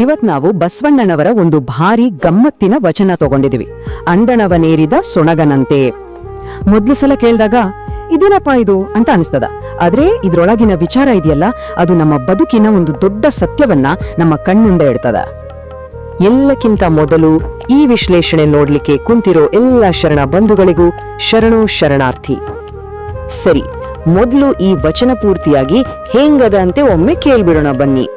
ಇವತ್ ನಾವು ಬಸವಣ್ಣನವರ ಒಂದು ಭಾರಿ ಗಮ್ಮತ್ತಿನ ವಚನ ತಗೊಂಡಿದೀವಿ. ಅಂದಣವನೇರಿದ ಸೊಣಗನಂತೆ. ಮೊದ್ಲು ಸಲ ಕೇಳಿದಾಗ, ಇದೇನಪ್ಪ ಇದು? ಅಂತ ಅನಿಸ್ತದ. ಆದ್ರೆ ಇದ್ರೊಳಗಿನ ವಿಚಾರ ಇದೆಯಲ್ಲ, ಅದು ನಮ್ಮ ಬದುಕಿನ ಒಂದು ದೊಡ್ಡ ಸತ್ಯವನ್ನ ನಮ್ಮ ಕಣ್ಣಿಂದ ಇಡ್ತದ ಎಲ್ಲಕ್ಕಿಂತ ಮೊದಲು ಈ ವಿಶ್ಲೇಷಣೆ ನೋಡ್ಲಿಕ್ಕೆ ಕುಂತಿರೋ ಎಲ್ಲ ಶರಣ ಬಂಧುಗಳಿಗೂ ಶರಣು ಶರಣಾರ್ಥಿ. ಸರಿ, ಮೊದಲು ಈ ವಚನ ಪೂರ್ತಿಯಾಗಿ ಹೇಂಗದ ಅಂತೆ ಒಮ್ಮೆ ಕೇಳ್ಬಿಡೋಣ ಬನ್ನಿ.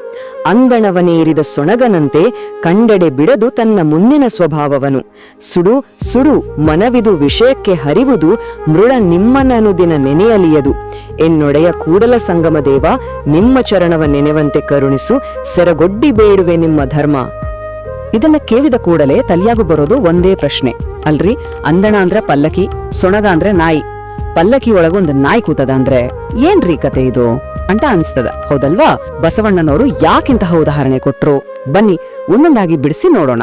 ಅಂದಣವನೇರಿದ ಸೊಣಗನಂತೆ ಕಂಡೆಡೆ ಬಿಡದು ತನ್ನ ಮುಂದಿನ ಸ್ವಭಾವವನು. ಸುಡು ಸುಡು, ಮನವಿದು ವಿಷಯಕ್ಕೆ ಹರಿವುದು ಮೃಳ ನಿಮ್ಮನನುದಿನ ನೆನೆಯಲಿಯದು. ಎನ್ನೊಡೆಯ ಕೂಡಲ ಸಂಗಮ ದೇವ, ನಿಮ್ಮ ಚರಣವ ನೆನೆವಂತೆ ಕರುಣಿಸು, ಸೆರಗೊಡ್ಡಿ ಬೇಡುವೆ ನಿಮ್ಮ ಧರ್ಮ. ಇದನ್ನ ಕೇಳಿದ ಕೂಡಲೇ ತಲೆಯಾಗು ಬರೋದು ಒಂದೇ ಪ್ರಶ್ನೆ. ಅಲ್ರಿ, ಅಂದಣ ಅಂದ್ರೆ ಪಲ್ಲಕಿ, ಸೊಣಗ ಅಂದ್ರೆ ನಾಯಿ. ಪಲ್ಲಕಿ ಒಳಗೊಂದು ನಾಯಿ ಕೂತದ ಅಂದ್ರೆ ಏನ್ರಿ ಕತೆ ಇದು? ಅಂತ ಅನ್ಸ್ತದ. ಹೌದಲ್ವಾ? ಬಸವಣ್ಣನವರು ಯಾಕಿಂತಹ ಉದಾಹರಣೆ ಕೊಟ್ರು? ಬನ್ನಿ, ಒಂದೊಂದಾಗಿ ಬಿಡಿಸಿ ನೋಡೋಣ.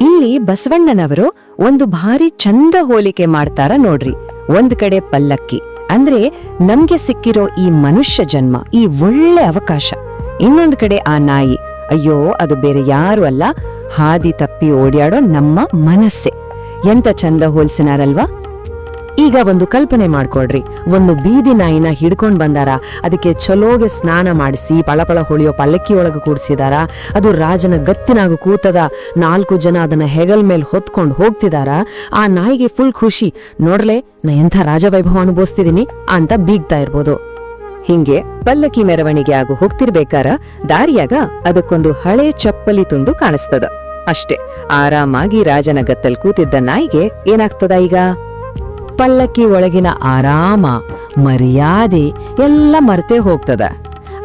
ಇಲ್ಲಿ ಬಸವಣ್ಣನವರು ಒಂದು ಭಾರಿ ಚಂದ ಹೋಲಿಕೆ ಮಾಡ್ತಾರ ನೋಡ್ರಿ. ಒಂದ್ ಕಡೆ ಪಲ್ಲಕ್ಕಿ. ಅಂದ್ರೆ ನಮ್ಗೆ ಸಿಕ್ಕಿರೋ ಈ ಮನುಷ್ಯ ಜನ್ಮ, ಈ ಒಳ್ಳೆ ಅವಕಾಶ. ಇನ್ನೊಂದ್ ಕಡೆ ಆ ನಾಯಿ. ಅಯ್ಯೋ, ಅದು ಬೇರೆ ಯಾರು ಅಲ್ಲ. ಹಾದಿ ತಪ್ಪಿ ಓಡ್ಯಾಡೋ ನಮ್ಮ ಮನಸ್ಸೆ. ಎಂತ ಚಂದ ಹೋಲ್ಸಿನಾರಲ್ವಾ? ಈಗ ಒಂದು ಕಲ್ಪನೆ ಮಾಡ್ಕೊಳ್ರಿ. ಒಂದು ಬೀದಿ ನಾಯಿನ ಹಿಡ್ಕೊಂಡ್ ಬಂದಾರ. ಅದಕ್ಕೆ ಚಲೋಗೆ ಸ್ನಾನ ಮಾಡಿಸಿ, ಪಳಪಳ ಹೊಳಿಯೋ ಪಲ್ಲಕ್ಕಿ ಒಳಗೆ ಕೂಡ್ಸಿದಾರ. ಅದು ರಾಜನ ಗತ್ತಿನಾಗ ಕೂತದ. ನಾಲ್ಕು ಜನ ಅದನ್ನ ಹೆಗಲ್ ಮೇಲೆ ಹೊತ್ಕೊಂಡು ಹೋಗ್ತಿದಾರ. ಆ ನಾಯಿಗೆ ಫುಲ್ ಖುಷಿ. ನೋಡ್ಲೆ, ನಾ ಎಂಥ ರಾಜವೈಭವ ಅನುಭವಿಸ್ತಿದೀನಿ ಅಂತ ಬೀಗ್ತಾ ಇರ್ಬೋದು. ಹಿಂಗೆ ಪಲ್ಲಕ್ಕಿ ಮೆರವಣಿಗೆ ಆಗು ಹೋಗ್ತಿರ್ಬೇಕಾರ, ದಾರಿಯಾಗ ಅದಕ್ಕೊಂದು ಹಳೆ ಚಪ್ಪಲಿ ತುಂಡು ಕಾಣಿಸ್ತದ. ಅಷ್ಟೇ, ಆರಾಮಾಗಿ ರಾಜನ ಗತ್ತಲ್ ಕೂತಿದ್ದ ನಾಯಿಗೆ ಏನಾಗ್ತದ ಈಗ? ಪಲ್ಲಕ್ಕಿ ಒಳಗಿನ ಆರಾಮ, ಮರ್ಯಾದೆ ಎಲ್ಲ ಮರ್ತೇ ಹೋಗ್ತದ.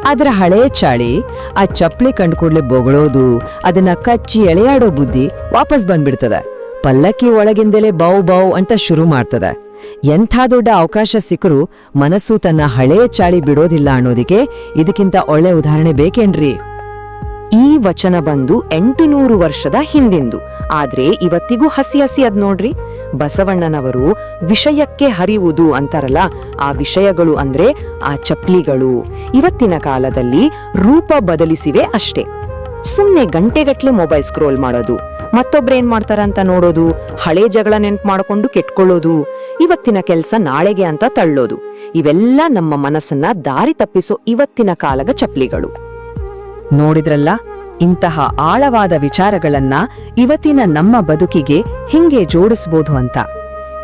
ಅದರ ಹಳೆ ಚಾಳಿ, ಆ ಚಪ್ಪಲಿ ಕಂಡ್ಕೂಡ್ಲೆ ಬೊಗಳೋದು, ಅದನ್ನ ಕಚ್ಚಿ ಎಳೆಯಾಡೋ ಬುದ್ಧಿ ವಾಪಸ್ ಬಂದ್ಬಿಡ್ತದ. ಪಲ್ಲಕ್ಕಿ ಒಳಗಿಂದಲೇ ಬೌ ಬೌ ಅಂತ ಶುರು ಮಾಡ್ತದ. ಎಂಥ ದೊಡ್ಡ ಅವಕಾಶ ಸಿಕ್ಕರೂ ಮನಸ್ಸು ತನ್ನ ಹಳೆ ಚಾಳಿ ಬಿಡೋದಿಲ್ಲ ಅನ್ನೋದಿಕ್ಕೆ ಇದಕ್ಕಿಂತ ಒಳ್ಳೆ ಉದಾಹರಣೆ ಬೇಕೇನ್ರಿ? ಈ ವಚನ ಬಂದು ಎಂಟುನೂರು ವರ್ಷದ ಹಿಂದಿಂದು. ಆದ್ರೆ ಇವತ್ತಿಗೂ ಹಸಿ ಹಸಿ ಅದ್ ನೋಡ್ರಿ. ಬಸವಣ್ಣನವರು ವಿಷಯಕ್ಕೆ ಹರಿಯುವುದು ಅಂತಾರಲ್ಲ, ಆ ವಿಷಯಗಳು ಅಂದ್ರೆ ಆ ಚಪ್ಲಿಗಳು ಇವತ್ತಿನ ಕಾಲದಲ್ಲಿ ರೂಪ ಬದಲಿಸಿವೆ ಅಷ್ಟೇ. ಸುಮ್ನೆ ಗಂಟೆಗಟ್ಲೆ ಮೊಬೈಲ್ ಸ್ಕ್ರೋಲ್ ಮಾಡೋದು ಮತ್ತೊಬ್ರೇನ್ ಮಾಡ್ತಾರ ಅಂತ ನೋಡೋದು, ಹಳೆ ಜಗಳ ನೆನ್ಪು ಮಾಡ್ಕೊಂಡು ಕೆಟ್ಕೊಳ್ಳೋದು, ಇವತ್ತಿನ ಕೆಲಸ ನಾಳೆಗೆ ಅಂತ ತಳ್ಳೋದು. ಇವೆಲ್ಲ ನಮ್ಮ ಮನಸ್ಸನ್ನ ದಾರಿ ತಪ್ಪಿಸೋ ಇವತ್ತಿನ ಕಾಲದ ಚಪ್ಲಿಗಳು ನೋಡಿದ್ರಲ್ಲ? ಇಂತಹ ಆಳವಾದ ವಿಚಾರಗಳನ್ನ ಇವತ್ತಿನ ನಮ್ಮ ಬದುಕಿಗೆ ಹಿಂಗೆ ಜೋಡಿಸ್ಬೋದು ಅಂತ.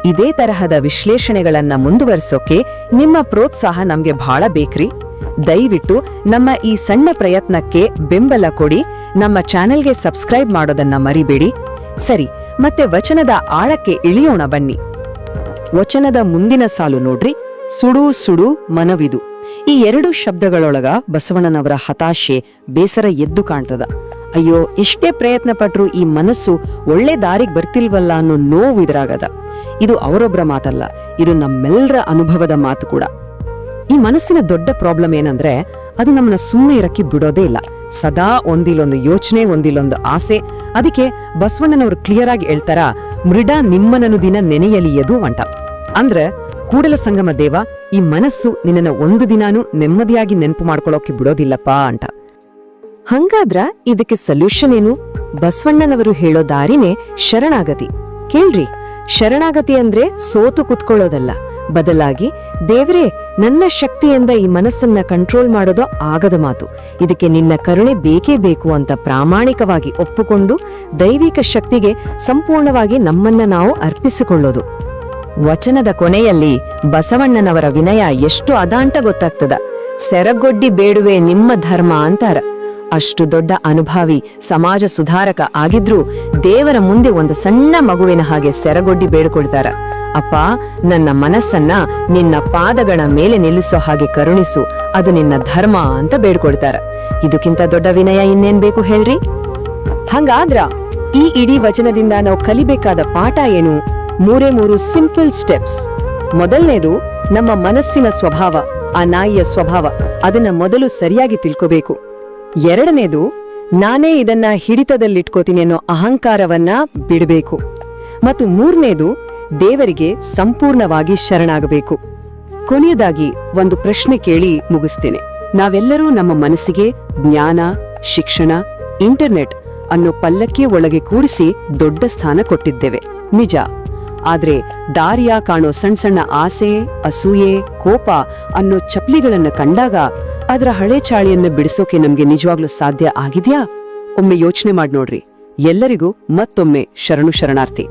ಇದೇ ತರಹದ ವಿಶ್ಲೇಷಣೆಗಳನ್ನ ಮುಂದುವರಿಸೋಕೆ ನಿಮ್ಮ ಪ್ರೋತ್ಸಾಹ ನಮ್ಗೆ ಬಹಳ ಬೇಕ್ರಿ. ದಯವಿಟ್ಟು ನಮ್ಮ ಈ ಸಣ್ಣ ಪ್ರಯತ್ನಕ್ಕೆ ಬೆಂಬಲ ಕೊಡಿ, ನಮ್ಮ ಚಾನೆಲ್ಗೆ ಸಬ್ಸ್ಕ್ರೈಬ್ ಮಾಡೋದನ್ನ ಮರಿಬೇಡಿ. ಸರಿ, ಮತ್ತೆ ವಚನದ ಆಳಕ್ಕೆ ಇಳಿಯೋಣ ಬನ್ನಿ. ವಚನದ ಮುಂದಿನ ಸಾಲು ನೋಡ್ರಿ, ಸುಡು ಸುಡು ಮನವಿದು. ಈ ಎರಡು ಶಬ್ದಗಳೊಳಗ ಬಸವಣ್ಣನವರ ಹತಾಶೆ ಬೇಸರ ಎದ್ದು ಕಾಣ್ತದ. ಅಯ್ಯೋ, ಎಷ್ಟೇ ಪ್ರಯತ್ನ ಪಟ್ರು ಈ ಮನಸ್ಸು ಒಳ್ಳೆ ದಾರಿಗೆ ಬರ್ತಿಲ್ವಲ್ಲ ಅನ್ನೋ ನೋವು ಇದ್ರಾಗದ. ಇದು ಅವರೊಬ್ಬರ ಮಾತಲ್ಲ, ಇದು ನಮ್ಮೆಲ್ಲರ ಅನುಭವದ ಮಾತು ಕೂಡ. ಈ ಮನಸ್ಸಿನ ದೊಡ್ಡ ಪ್ರಾಬ್ಲಮ್ ಏನಂದ್ರೆ, ಅದು ನಮ್ಮನ್ನ ಸುಮ್ಮನೆ ಇರಕ್ಕೆ ಬಿಡೋದೇ ಇಲ್ಲ. ಸದಾ ಒಂದಿಲ್ಲೊಂದು ಯೋಚನೆ, ಒಂದಿಲ್ಲೊಂದು ಆಸೆ. ಅದಕ್ಕೆ ಬಸವಣ್ಣನವರು ಕ್ಲಿಯರ್ ಆಗಿ ಹೇಳ್ತಾರ, ಮೃಡ ನಿಮ್ಮನನು ದಿನ ನೆನೆಯಲಿಯದು ಅಂಟ ಅಂದ್ರೆ ಕೂಡಲ ಸಂಗಮ ದೇವ, ಈ ಮನಸ್ಸು ನಿನ್ನನ್ನು ಒಂದು ದಿನಾನೂ ನೆಮ್ಮದಿಯಾಗಿ ನೆನಪು ಮಾಡ್ಕೊಳ್ಳೋಕೆ ಬಿಡೋದಿಲ್ಲಪ್ಪ ಅಂತ. ಹಂಗಾದ್ರ ಇದಕ್ಕೆ ಸೊಲ್ಯೂಷನ್ ಏನು? ಬಸವಣ್ಣನವರು ಹೇಳೋ ದಾರಿನೇ ಶರಣಾಗತಿ. ಕೇಳ್ರಿ, ಶರಣಾಗತಿ ಅಂದ್ರೆ ಸೋತು ಕುತ್ಕೊಳ್ಳೋದಲ್ಲ. ಬದಲಾಗಿ, ದೇವ್ರೇ, ನನ್ನ ಶಕ್ತಿಯಿಂದ ಈ ಮನಸ್ಸನ್ನ ಕಂಟ್ರೋಲ್ ಮಾಡೋದು ಆಗದ ಮಾತು. ಇದಕ್ಕೆ ನಿನ್ನ ಕರುಣೆ ಬೇಕೇ ಬೇಕು ಅಂತ ಪ್ರಾಮಾಣಿಕವಾಗಿ ಒಪ್ಪಿಕೊಂಡು ದೈವಿಕ ಶಕ್ತಿಗೆ ಸಂಪೂರ್ಣವಾಗಿ ನಮ್ಮನ್ನ ನಾವು ಅರ್ಪಿಸಿಕೊಳ್ಳೋದು. ವಚನದ ಕೊನೆಯಲ್ಲಿ ಬಸವಣ್ಣನವರ ವಿನಯ ಎಷ್ಟು ಅದಾಂಟ ಗೊತ್ತಾಗ್ತದ. ಸೆರಗೊಡ್ಡಿ ಬೇಡುವೆ ನಿಮ್ಮ ಧರ್ಮ ಅಂತಾರ. ಅಷ್ಟು ದೊಡ್ಡ ಅನುಭಾವಿ, ಸಮಾಜ ಸುಧಾರಕ ಆಗಿದ್ರೂ ದೇವರ ಮುಂದೆ ಒಂದು ಸಣ್ಣ ಮಗುವಿನ ಹಾಗೆ ಸೆರಗೊಡ್ಡಿ ಬೇಡಿಕೊಳ್ತಾರ. ಅಪ್ಪ, ನನ್ನ ಮನಸ್ಸನ್ನ ನಿನ್ನ ಪಾದಗಳ ಮೇಲೆ ನಿಲ್ಲಿಸೋ ಹಾಗೆ ಕರುಣಿಸು. ಅದು ನಿನ್ನ ಧರ್ಮ ಅಂತ ಬೇಡ್ಕೊಳ್ತಾರ. ಇದಕ್ಕಿಂತ ದೊಡ್ಡ ವಿನಯ ಇನ್ನೇನ್ ಬೇಕು ಹೇಳ್ರಿ? ಹಂಗಾದ್ರ ಈ ಇಡೀ ವಚನದಿಂದ ನಾವು ಕಲಿಬೇಕಾದ ಪಾಠ ಏನು? ಮೂರೇ ಮೂರು ಸಿಂಪಲ್ ಸ್ಟೆಪ್ಸ್. ಮೊದಲನೇದು ನಮ್ಮ ಮನಸ್ಸಿನ ಸ್ವಭಾವ, ಆ ನಾಯಿಯ ಸ್ವಭಾವ, ಅದನ್ನ ಮೊದಲು ಸರಿಯಾಗಿ ತಿಳ್ಕೋಬೇಕು. ಎರಡನೇದು, ನಾನೇ ಇದನ್ನ ಹಿಡಿತದಲ್ಲಿಟ್ಕೋತೀನಿ ಅನ್ನೋ ಅಹಂಕಾರವನ್ನ ಬಿಡಬೇಕು. ಮತ್ತು ಮೂರನೇದು, ದೇವರಿಗೆ ಸಂಪೂರ್ಣವಾಗಿ ಶರಣಾಗಬೇಕು. ಕೊನೆಯದಾಗಿ ಒಂದು ಪ್ರಶ್ನೆ ಕೇಳಿ ಮುಗಿಸ್ತೇನೆ. ನಾವೆಲ್ಲರೂ ನಮ್ಮ ಮನಸ್ಸಿಗೆ ಜ್ಞಾನ, ಶಿಕ್ಷಣ, ಇಂಟರ್ನೆಟ್ ಅನ್ನೋ ಪಲ್ಲಕ್ಕೆ ಒಳಗೆ ಕೂಡಿಸಿ ದೊಡ್ಡ ಸ್ಥಾನ ಕೊಟ್ಟಿದ್ದೇವೆ. ನಿಜ. ಆದ್ರೆ ದಾರಿಯ ಕಾಣೋ ಸಣ್ಣ ಸಣ್ಣ ಆಸೆ, ಅಸೂಯೆ, ಕೋಪ ಅನ್ನೋ ಚಪ್ಲಿಗಳನ್ನ ಕಂಡಾಗ ಅದರ ಹಳೆ ಚಾಳಿಯನ್ನ ಬಿಡಿಸೋಕೆ ನಮ್ಗೆ ನಿಜವಾಗ್ಲೂ ಸಾಧ್ಯ ಆಗಿದ್ಯಾ? ಒಮ್ಮೆ ಯೋಚನೆ ಮಾಡಿ ನೋಡ್ರಿ ಎಲ್ಲರಿಗೂ ಮತ್ತೊಮ್ಮೆ ಶರಣು ಶರಣಾರ್ಥಿ.